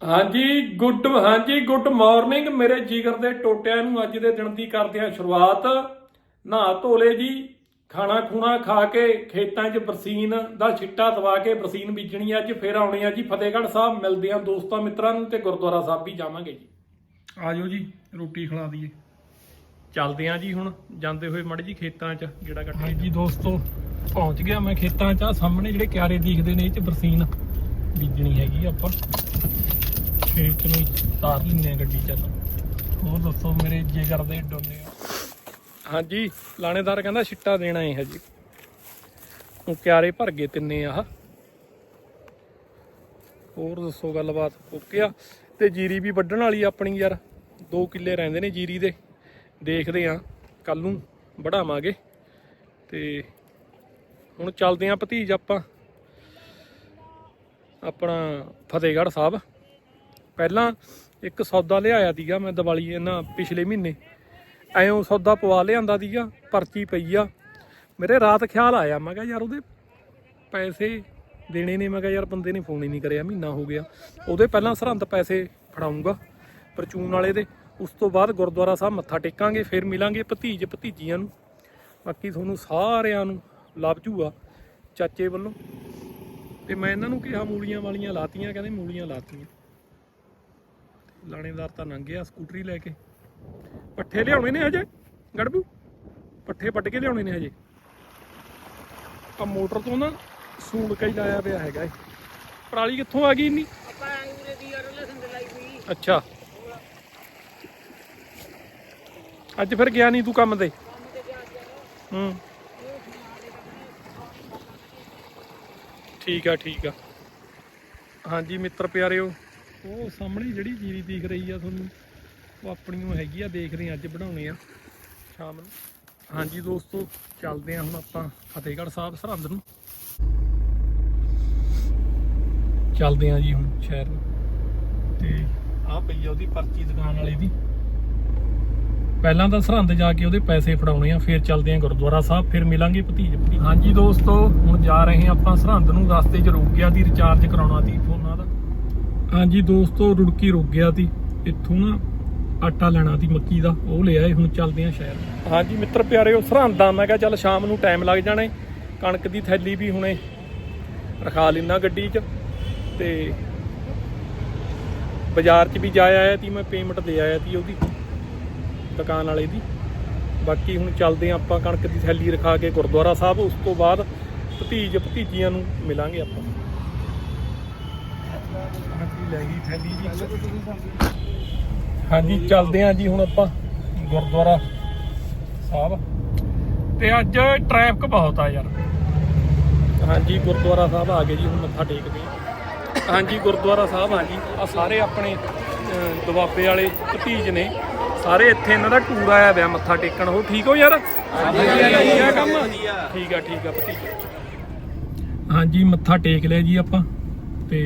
ਹਾਂਜੀ ਗੁੱਡ ਹਾਂਜੀ good morning ਮੇਰੇ ਜਿਗਰ ਦੇ ਟੋਟਿਆਂ ਨੂੰ ਅੱਜ ਦੇ ਦਿਨ ਦੀ ਕਰਦੇ ਹਾਂ ਸ਼ੁਰੂਆਤ। ਨਹਾ ਧੋਲੇ ਜੀ ਖਾਣਾ ਖੂਣਾ ਖਾ ਕੇ ਖੇਤਾਂ 'ਚ ਬਰਸੀਨ ਦਾ ਛਿੱਟਾ ਦਵਾ ਕੇ ਬਰਸੀਨ ਬੀਜਣੀ ਆ ਅੱਜ ਫੇਰ ਆਉਣੀ ਆ ਜੀ ਫਤਿਹਗੜ੍ਹ ਸਾਹਿਬ। ਮਿਲਦੇ ਆ ਦੋਸਤਾਂ ਮਿੱਤਰਾਂ ਨੂੰ ਤੇ ਗੁਰਦੁਆਰਾ ਸਾਹਿਬ ਵੀ ਜਾਵਾਂਗੇ ਜੀ। ਆਜੋ ਜੀ ਰੋਟੀ ਖਿਲਾ ਦਈਏ। ਚੱਲਦੇ ਆ ਜੀ ਹੁਣ ਜਾਂਦੇ ਹੋਏ ਮੜ ਜੀ ਖੇਤਾਂ 'ਚ ਜਿਹੜਾ ਕੱਟੇ ਜੀ ਦੋਸਤੋ ਪਹੁੰਚ ਗਿਆ ਮੈਂ ਖੇਤਾਂ 'ਚ। ਆਹ ਸਾਹਮਣੇ ਜਿਹੜੇ ਕਿਆਰੇ ਦਿਖਦੇ ਨੇ ਇਹ 'ਚ ਬਰਸੀਨ ਬੀਜਣੀ ਹੈਗੀ ਆ ਆਪਾਂ। ਖੇਤ ਨੂੰ ਤਾਰ ਲੈਂਦੇ ਆ ਗੱਡੀ ਚੱਲ। ਹੋਰ ਦੱਸੋ ਮੇਰੇ ਜਿਗਰ ਦੇ ਡੋਨੇ ਹਾਂਜੀ, ਲਾਣੇਦਾਰ ਕਹਿੰਦਾ ਛਿੱਟਾ ਦੇਣਾ ਹੈ ਹਜੇ। ਉਹ ਕਿਆਰੇ ਭਰ ਗਏ ਤਿੰਨੇ ਆਹ। ਹੋਰ ਦੱਸੋ ਗੱਲਬਾਤ, ਓਕੇ ਆ। ਤੇ ਜੀਰੀ ਵੀ ਵੱਢਣ ਵਾਲੀ ਆਪਣੀ ਯਾਰ। 2 ਕਿੱਲੇ ਰਹਿੰਦੇ ਨੇ ਜੀਰੀ ਦੇ। ਦੇਖਦੇ ਆ ਕੱਲ ਨੂੰ ਵਢਾਵਾਂਗੇ। ਤੇ ਹੁਣ ਚੱਲਦੇ ਆ ਭਤੀਜ ਆਪਾਂ। ਆਪਣਾ ਫਤਿਹਗੜ੍ਹ ਸਾਹਿਬ। ਪਹਿਲਾਂ ਇੱਕ ਸੌਦਾ ਲਿਆਇਆ ਦੀਗਾ ਮੈਂ ਦੀਵਾਲੀ ਇਹਨਾਂ ਪਿਛਲੇ ਮਹੀਨੇ। ਐਂ ਸੌਦਾ ਪਵਾ ਲਿਆਂਦਾ ਦੀਗਾ ਪਰਚੀ ਪਈ ਆ। ਮੇਰੇ ਰਾਤ ਖਿਆਲ ਆਇਆ, ਮੈਂ ਕਿਹਾ ਯਾਰ ਉਹਦੇ ਪੈਸੇ ਦੇਣੇ ਨੇ, ਮੈਂ ਕਿਹਾ ਯਾਰ ਬੰਦੇ ਨੇ ਫੋਨ ਹੀ ਨਹੀਂ ਕਰਿਆ, ਮਹੀਨਾ ਹੋ ਗਿਆ। ਉਹਦੇ ਪਹਿਲਾਂ ਸਰਹੰਦ ਪੈਸੇ ਫੜਾਉਂਗਾ ਪਰਚੂਨ ਵਾਲੇ ਦੇ। ਉਸ ਤੋਂ ਬਾਅਦ ਗੁਰਦੁਆਰਾ ਸਾਹਿਬ ਮੱਥਾ ਟੇਕਾਂਗੇ, ਫਿਰ ਮਿਲਾਂਗੇ ਭਤੀਜ ਭਤੀਜੀਆਂ ਨੂੰ। ਬਾਕੀ ਤੁਹਾਨੂੰ ਸਾਰਿਆਂ ਨੂੰ ਲੱਭ ਜੂਗਾ ਚਾਚੇ ਵੱਲੋਂ। ਤੇ ਮੈਂ ਇਹਨਾਂ ਨੂੰ ਕਿਹਾ, ਮੂਲੀਆਂ ਵਾਲੀਆਂ ਲਾਤੀਆਂ, ਕਹਿੰਦੇ ਮੂਲੀਆਂ ਲਾਤੀਆਂ। ਲਾਣੇਦਾਰ ਤਾਂ ਲੰਘਿਆ ਸਕੂਟਰੀ ਲੈ ਕੇ। ਪੱਠੇ ਲਿਆਉਣੇ ਨੇ ਹਜੇ ਗੜਬੂ? ਪੱਠੇ ਪੱਟ ਕੇ ਲਿਆਉਣੇ ਨੇ ਹਜੇ। ਆ ਮੋਟਰ ਤੋਂ ਨਾ ਸੂਲ ਕਈ ਲਾਇਆ ਪਿਆ ਹੈਗਾ ਏ ਪਰਾਲੀ ਕਿੱਥੋਂ ਆ ਗਈ ਇੰਨੀ? ਆਪਾਂ ਦੀ ਲਾਈ ਹੋਈ। ਅੱਛਾ। ਅੱਜ ਫਿਰ ਗਿਆ ਨਹੀਂ ਤੂੰ ਕੰਮ ਤੇ? ਹੂੰ। ਠੀਕ ਆ ਠੀਕ ਆ। ਹਾਂਜੀ ਮਿੱਤਰ ਪਿਆਰਿਓ ਉਹ ਸਾਹਮਣੇ ਜਿਹੜੀ ਜੀਰੀ ਦਿਖ ਰਹੀ ਆ ਤੁਹਾਨੂੰ, ਉਹ ਆਪਣੀ ਉਹ ਹੈਗੀ ਆ ਦੇਖ ਰਹੇ ਅੱਜ ਬਣਾਉਣੇ ਆ ਸ਼ਾਮ ਨੂੰ। ਹਾਂਜੀ ਦੋਸਤੋ, ਚੱਲਦੇ ਆ ਹੁਣ ਆਪਾਂ ਫਤਿਹਗੜ੍ਹ ਸਾਹਿਬ ਸਰਹੰਦ ਨੂੰ। ਚੱਲਦੇ ਆ ਜੀ ਹੁਣ ਸ਼ਹਿਰ ਨੂੰ। ਤੇ ਆ ਪਈ ਆ ਉਹਦੀ ਪਰਚੀ ਦੁਕਾਨ ਵਾਲੇ ਦੀ। ਪਹਿਲਾਂ ਤਾਂ ਸਰਹੰਦ ਜਾ ਕੇ ਉਹਦੇ ਪੈਸੇ ਫੜਾਉਣੇ ਆ, ਫਿਰ ਚੱਲਦੇ ਆ ਗੁਰਦੁਆਰਾ ਸਾਹਿਬ, ਫਿਰ ਮਿਲਾਂਗੇ ਭਤੀਜ। ਭਤੀਜ ਹਾਂਜੀ ਦੋਸਤੋ, ਹੁਣ ਜਾ ਰਹੇ ਆ ਆਪਾਂ ਸਰਹੰਦ ਨੂੰ, ਰਸਤੇ 'ਚ ਰੁਕ ਗਿਆ ਦੀ ਰਿਚਾਰਜ ਕਰਾਉਣਾ ਸੀ ਫੋਨਾਂ ਦਾ। ਹਾਂਜੀ ਦੋਸਤੋ, ਰੁੜਕੀ ਰੁਕ ਗਿਆ ਸੀ। ਇੱਥੋਂ ਨਾ ਆਟਾ ਲੈਣਾ ਸੀ ਮੱਕੀ ਦਾ, ਉਹ ਲਿਆ ਆਏ ਹੁਣ ਚੱਲਦੇ ਆ ਸ਼ਹਿਰ। ਹਾਂਜੀ ਮਿੱਤਰ ਪਿਆਰਿਓ ਸਰਹੰਦ ਆ ਮੈਂ ਕਿਹਾ ਚੱਲ ਸ਼ਾਮ ਨੂੰ ਟਾਈਮ ਲੱਗ ਜਾਣਾ ਕਣਕ ਦੀ ਥੈਲੀ ਵੀ ਹੁਣੇ ਰਖਾ ਲੈਣਾ ਗੱਡੀ 'ਚ ਤੇ ਬਾਜ਼ਾਰ 'ਚ ਵੀ ਜਾ ਆਇਆ ਸੀ, ਮੈਂ ਪੇਮੈਂਟ ਦੇ ਆਇਆ ਸੀ ਉਹਦੀ, ਦੁਕਾਨ ਵਾਲੇ ਦੀ। ਬਾਕੀ ਹੁਣ ਚੱਲਦੇ ਹਾਂ ਆਪਾਂ ਕਣਕ ਦੀ ਥੈਲੀ ਰਖਾ ਕੇ ਗੁਰਦੁਆਰਾ ਸਾਹਿਬ, ਉਸ ਤੋਂ ਬਾਅਦ ਭਤੀਜ ਭਤੀਜੀਆਂ ਨੂੰ ਮਿਲਾਂਗੇ ਆਪਾਂ। ਹਾਂਜੀ ਲੈ ਗਈ ਥੈਲੀ ਜੀ ਹਾਂਜੀ ਚੱਲਦੇ ਹਾਂ ਜੀ ਹੁਣ ਆਪਾਂ ਗੁਰਦੁਆਰਾ ਸਾਹਿਬ। ਤੇ ਅੱਜ ਟ੍ਰੈਫਿਕ ਬਹੁਤ ਆ ਯਾਰ। ਹਾਂਜੀ ਗੁਰਦੁਆਰਾ ਸਾਹਿਬ ਆ ਗਏ ਜੀ ਹੁਣ ਮੱਥਾ ਟੇਕਦੇ ਹਾਂ। ਹਾਂਜੀ ਗੁਰਦੁਆਰਾ ਸਾਹਿਬ ਆ ਜੀ। ਆ ਸਾਰੇ ਆਪਣੇ ਦੁਆਬੇ ਵਾਲੇ ਭਤੀਜ ਨੇ। ਸਾਰੇ ਇੱਥੇ ਇਹਨਾਂ ਦਾ ਟੂਰ ਆਇਆ ਪਿਆ ਮੱਥਾ ਟੇਕਣ। ਉਹ ਠੀਕ ਹੋ ਯਾਰ? ਹਾਂਜੀ ਆ ਕੰਮ? ਠੀਕ ਆ ਠੀਕ ਆ ਭਤੀਜ। ਹਾਂਜੀ ਮੱਥਾ ਟੇਕ ਲਿਆ ਜੀ ਆਪਾਂ। ਤੇ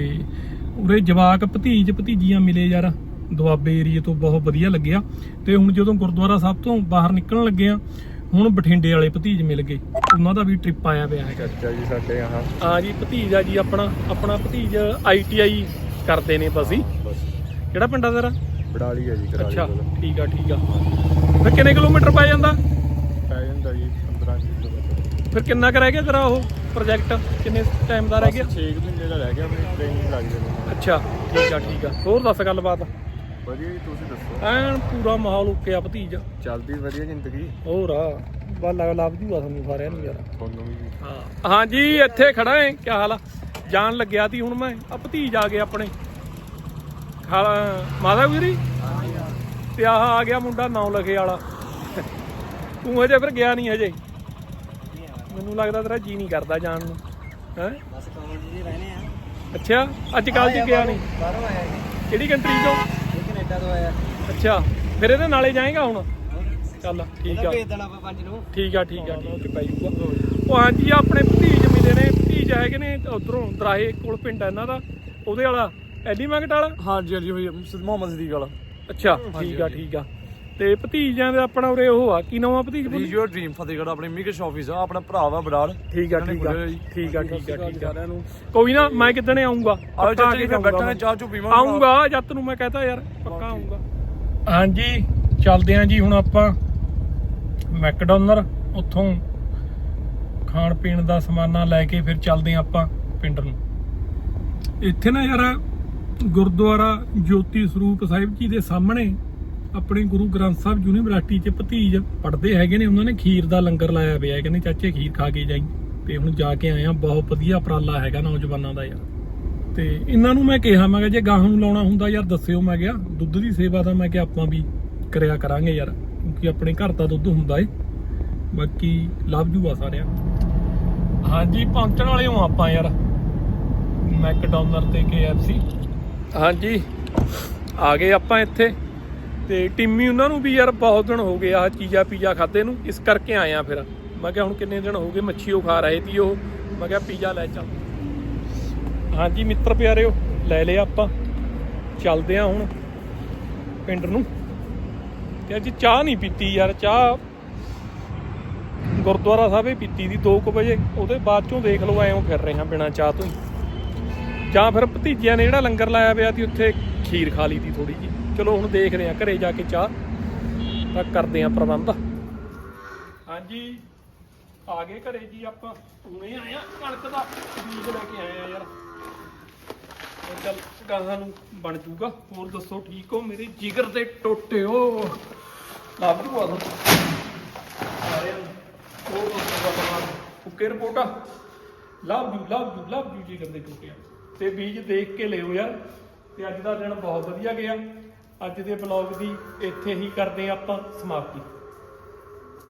ਉਰੇ ਜਵਾਕ ਭਤੀਜ ਭਤੀਜੀਆਂ ਮਿਲੇ ਯਾਰ। ਦੁਆਬੇ ਏਰੀਏ ਤੋਂ ਬਹੁਤ ਵਧੀਆ ਲੱਗਿਆ। ਤੇ ਹੁਣ ਜਦੋਂ ਗੁਰਦੁਆਰਾ ਸਾਹਿਬ ਤੋਂ ਬਾਹਰ ਨਿਕਲਣ ਲੱਗੇ ਆ ਹੁਣ ਬਠਿੰਡੇ ਵਾਲੇ ਭਤੀਜ ਮਿਲ ਗਏ। ਉਹਨਾਂ ਦਾ ਵੀ ਟ੍ਰਿਪ ਆਇਆ ਪਿਆ ਹੈਗਾ। ਚਾਚਾ ਜੀ ਸਾਡੇ ਯਹਾਂ ਹਾਂ ਜੀ ਭਤੀਜ ਆ ਜੀ ਆਪਣਾ ਆਪਣਾ ਭਤੀਜ ਆਈਟੀਆਈ ਕਰਦੇ ਨੇ ਬਸੀ ਕਿਹੜਾ ਪਿੰਡ ਆ ਤੇਰਾ? ਬੜਾਲੀ ਹੈ ਜੀ ਕਰਾਲੀ ਅੱਛਾ ਠੀਕ ਆ ਠੀਕ ਆ। ਫਿਰ ਕਿੰਨੇ ਕਿਲੋਮੀਟਰ ਪੈ ਜਾਂਦਾ? ਪੈ ਜਾਂਦਾ ਜੀ 15 ਕਿਲੋਮੀਟਰ। ਫਿਰ ਕਿੰਨਾ ਕੁ ਰਹਿ ਗਿਆ ਤੇਰਾ ਉਹ? ਪ੍ਰੋਜੈਕਟ ਕਿੰਨੇ ਟਾਈਮ ਦਾ ਰਹਿ ਗਿਆ? 6 ਮਹੀਨੇ ਦਾ ਰਹਿ ਗਿਆ ਆਪਣੀ ਟ੍ਰੇਨਿੰਗ ਲੱਗ ਜਾਣੀ ਅੱਛਾ ਠੀਕ ਆ ਠੀਕ ਆ। ਹੋਰ ਦੱਸ ਗੱਲਬਾਤ? ਵਧੀਆ ਜੀ ਤੁਸੀਂ ਦੱਸੋ? ਐਨ ਪੂਰਾ ਮਾਹੌਲ ਓਕੇ ਆ ਭਤੀਜ। ਚੱਲਦੀ ਵਧੀਆ ਜ਼ਿੰਦਗੀ? ਹੋਰ ਆ ਬਾ ਲੱਗ ਲੱਭ ਜੂਗਾ ਤੁਹਾਨੂੰ ਸਾਰਿਆਂ ਨੂੰ ਯਾਰ। ਤੁਹਾਨੂੰ ਵੀ। ਹਾਂ ਹਾਂਜੀ ਇੱਥੇ ਖੜਾ ਏ ਕੀ ਹਾਲ ਆ? ਜਾਣ ਲੱਗਿਆ ਤੀ ਹੁਣ ਮੈਂ ਆ ਭਤੀਜ ਆ ਗਏ ਆਪਣੇ। ਖਾਲ ਮਾਤਾ ਵੀਰੀ ਤੇ ਆਹ ਆ ਗਿਆ ਮੁੰਡਾ ਨੌ ਲਖੇ ਵਾਲਾ। ਤੂੰ ਹਜੇ ਫਿਰ ਗਿਆ ਨਹੀਂ ਹਜੇ? ਮੈਨੂੰ ਲੱਗਦਾ ਤੇਰਾ ਜੀ ਨਹੀਂ ਕਰਦਾ ਜਾਣ ਨੂੰ ਹੈ? ਬਸ ਕਾਲਜ ਜੀ ਰਹਿਣੇ ਆ। ਅੱਛਾ ਅੱਜ ਕੱਲ ਚ ਗਿਆ ਨਹੀਂ? ਬਾਹਰੋਂ ਆਇਆ ਜੀ ਕਿਹੜੀ ਕੰਟਰੀ ਤੋਂ? ਇਹ ਕੈਨੇਡਾ ਤੋਂ ਆਇਆ। ਅੱਛਾ ਫਿਰ ਇਹਦੇ ਨਾਲੇ ਜਾਏਗਾ ਹੁਣ? ਚੱਲ ਠੀਕ ਆ। ਭੇਜ ਦੇਣਾ ਆਪਾਂ ਪੰਜ ਨੂੰ। ਠੀਕ ਆ ਠੀਕ ਆ ਠੀਕ ਆ। ਜਾਊਗਾ ਉਹ ਹਾਂਜੀ ਆਪਣੇ ਭਤੀਜ ਮਿਲੇ ਨੇ। ਭਤੀਜ ਹੈਗੇ ਨੇ ਉਧਰੋਂ ਦਰਾਹੇ ਕੋਲ ਪਿੰਡ ਇਹਨਾਂ ਦਾ। ਉਹਦੇ ਵਾਲਾ ਐਲੀਮੈਂਟ ਵਾਲਾ ਹਾਂਜੀ ਹਾਂਜੀ ਹੋਈ ਮੁਹੰਮਦ ਸਦੀਕ ਵਾਲਾ। ਅੱਛਾ ਠੀਕ ਆ ਠੀਕ ਆ। ਤੇ ਭਤੀਜਾਂ ਦਾ ਆਪਣਾ ਉਰੇ ਉਹ ਆ ਕੀ ਨਾਮ ਆ ਭਤੀਜ ਬੋਲੀ? ਰੀਜ ਯੂਰ ਡ੍ਰੀਮ ਫਤਿਹਗੜ੍ਹ ਆਪਣੀ ਮਿਕਸ ਆਫਿਸ ਆ ਆਪਣਾ ਭਰਾ ਵਾ ਬਰਾੜ। ਠੀਕ ਆ ਠੀਕ ਆ। ਠੀਕ ਆ ਠੀਕ ਆ ਠੀਕ ਆ। ਕੋਈ ਨਾ ਮੈਂ ਕਿਦਣੇ ਆਉਂਗਾ ਆਓ ਚਾਚਾ ਜੀ ਫਿਰ ਬੈਠਾਂਗੇ ਚਾਹ ਚੂ ਪੀਵਾਂਗੇ ਆਉਂਗਾ ਜੱਤ ਨੂੰ ਮੈਂ ਕਹਤਾ ਯਾਰ ਪੱਕਾ ਆਉਂਗਾ ਹਾਂਜੀ ਚੱਲਦੇ ਆਂ ਜੀ ਹੁਣ ਆਪਾਂ ਮੈਕਡੋਨਰ ਉੱਥੋਂ ਖਾਣ ਪੀਣ ਦਾ ਸਮਾਨਾ ਲੈ ਕੇ ਫਿਰ ਚੱਲਦੇ ਆਂ ਆਪਾਂ ਪਿੰਡ ਨੂੰ। ਇੱਥੇ ਨਾ ਯਾਰ ਗੁਰਦੁਆਰਾ ਜੋਤੀ ਸਰੂਪ ਸਾਹਿਬ ਜੀ ਦੇ ਸਾਹਮਣੇ ਆਪਣੇ ਗੁਰੂ ਗ੍ਰੰਥ ਸਾਹਿਬ ਯੂਨੀਵਰਸਿਟੀ ਚ ਭਤੀਜ ਪੜ੍ਹਦੇ ਹੈਗੇ ਨੇ, ਉਹਨਾਂ ਨੇ ਖੀਰ ਦਾ ਲੰਗਰ ਲਾਇਆ ਪਿਆ। ਹੈ ਕਹਿੰਦੇ, ਚਾਚੇ, ਖੀਰ ਖਾ ਕੇ ਜਾਈ। ਤੇ ਹੁਣ ਜਾ ਕੇ ਆਏ ਬਹੁਤ ਵਧੀਆ ਉਪਰਾਲਾ ਹੈਗਾ ਨੌਜਵਾਨਾਂ ਦਾ ਯਾਰ। ਤੇ ਇਹਨਾਂ ਨੂੰ ਮੈਂ ਕਿਹਾ ਮੈਂ ਕਿਹਾ, ਜੇ ਗਾਹਾਂ ਨੂੰ ਲਾਉਣਾ ਹੁੰਦਾ ਯਾਰ, ਦੱਸਿਓ। ਮੈਂ ਕਿਹਾ, ਦੁੱਧ ਦੀ ਸੇਵਾ ਤਾਂ ਮੈਂ ਕਿਹਾ ਆਪਾਂ ਵੀ ਕਰਿਆ ਕਰਾਂਗੇ ਯਾਰ, ਕਿਉਂਕਿ ਆਪਣੇ ਘਰ ਦਾ ਦੁੱਧ ਹੁੰਦਾ ਏ। ਬਾਕੀ ਲਵ ਆ ਸਾਰਿਆਂ ਹਾਂਜੀ, ਪਹੁੰਚਣ ਵਾਲੇ ਹਾਂ ਆਪਾਂ ਯਾਰ ਮੈਕਡੋਨਰ ਤੇ KFC ਹਾਂਜੀ, ਆ ਗਏ ਆਪਾਂ ਇੱਥੇ। ਤੇ ਟਿੰਮੀ ਉਹਨਾਂ ਨੂੰ ਵੀ ਯਾਰ ਬਹੁਤ ਦਿਨ ਹੋ ਗਏ ਆ ਚੀਜ਼ਾ ਪੀਜ਼ਾ ਖਾਦੇ ਨੂੰ, ਇਸ ਕਰਕੇ ਆਇਆ ਫਿਰ। ਮੈਂ ਕਿਹਾ ਹੁਣ ਕਿੰਨੇ ਦਿਨ ਹੋ ਗਏ ਮੱਛੀ ਉਹ ਖਾ ਰਹੇ ਸੀ ਉਹ। ਮੈਂ ਕਿਹਾ ਪੀਜ਼ਾ ਲੈ ਚੱਲ। ਹਾਂਜੀ ਮਿੱਤਰ ਪਿਆਰਿਓ, ਲੈ ਲਿਆ ਆਪਾਂ। ਚੱਲਦੇ ਆ ਹੁਣ ਪਿੰਡ ਨੂੰ। ਤੇ ਅੱਜ ਚਾਹ ਨਹੀਂ ਪੀਤੀ ਯਾਰ, ਚਾਹ ਗੁਰਦੁਆਰਾ ਸਾਹਿਬ ਹੀ ਪੀਤੀ ਦੀ 2 ਵਜੇ। ਉਹਦੇ ਬਾਅਦ ਚੋਂ ਦੇਖ ਲਓ, ਐਂ ਫਿਰ ਰਹੇ ਹਾਂ ਬਿਨਾਂ ਚਾਹ ਤੋਂ ਹੀ। ਜਾਂ ਫਿਰ ਭਤੀਜਿਆਂ ਨੇ ਜਿਹੜਾ ਲੰਗਰ ਲਾਇਆ ਪਿਆ ਸੀ, ਉੱਥੇ ਖੀਰ ਖਾ ਲਈ ਦੀ ਥੋੜੀ ਜੀ ਚਲੋ ਹੁਣ ਦੇਖਦੇ ਆ ਘਰੇ ਜਾ ਕੇ ਚਾਹ ਤਾਂ ਕਰਦੇ ਆ ਪ੍ਰਬੰਧ। ਹਾਂਜੀ, ਆ ਗਏ ਘਰੇ ਜੀ ਆਪਾਂ। ਹੁਣੇ ਆਏ ਆ ਕਣਕ ਦਾ ਬੀਜ ਲੈ ਕੇ ਆਏ ਆ ਯਾਰ। ਚੱਲ, ਗਾਹਾਂ ਨੂੰ ਬਣ ਜੂਗਾ। ਹੋਰ ਦੱਸੋ, ਠੀਕ ਹੋ? ਮੇਰੇ ਜਿਗਰ ਦੇ ਟੋਟੇ ਹੋ ਲੱਭ ਜੂਗਾ ਤੁਹਾਨੂੰ ਸਾਰਿਆਂ ਨੂੰ। ਉਹ ਦੱਸੋ ਬਾਬਾ okay ਰਿਪੋਰਟਾ? Love you love you love you ਜਿਗਰ ਦੇ ਟੋਟੇ ਤੇ ਬੀਜ ਦੇਖ ਕੇ ਲਿਓ ਯਾਰ। ਤੇ ਅੱਜ ਦਾ ਦਿਨ ਬਹੁਤ ਵਧੀਆ ਗਿਆ। ਅੱਜ ਦੇ ਬਲੌਗ ਦੀ ਇੱਥੇ ਹੀ ਕਰਦੇ ਹਾਂ ਆਪਾਂ ਸਮਾਪਤੀ।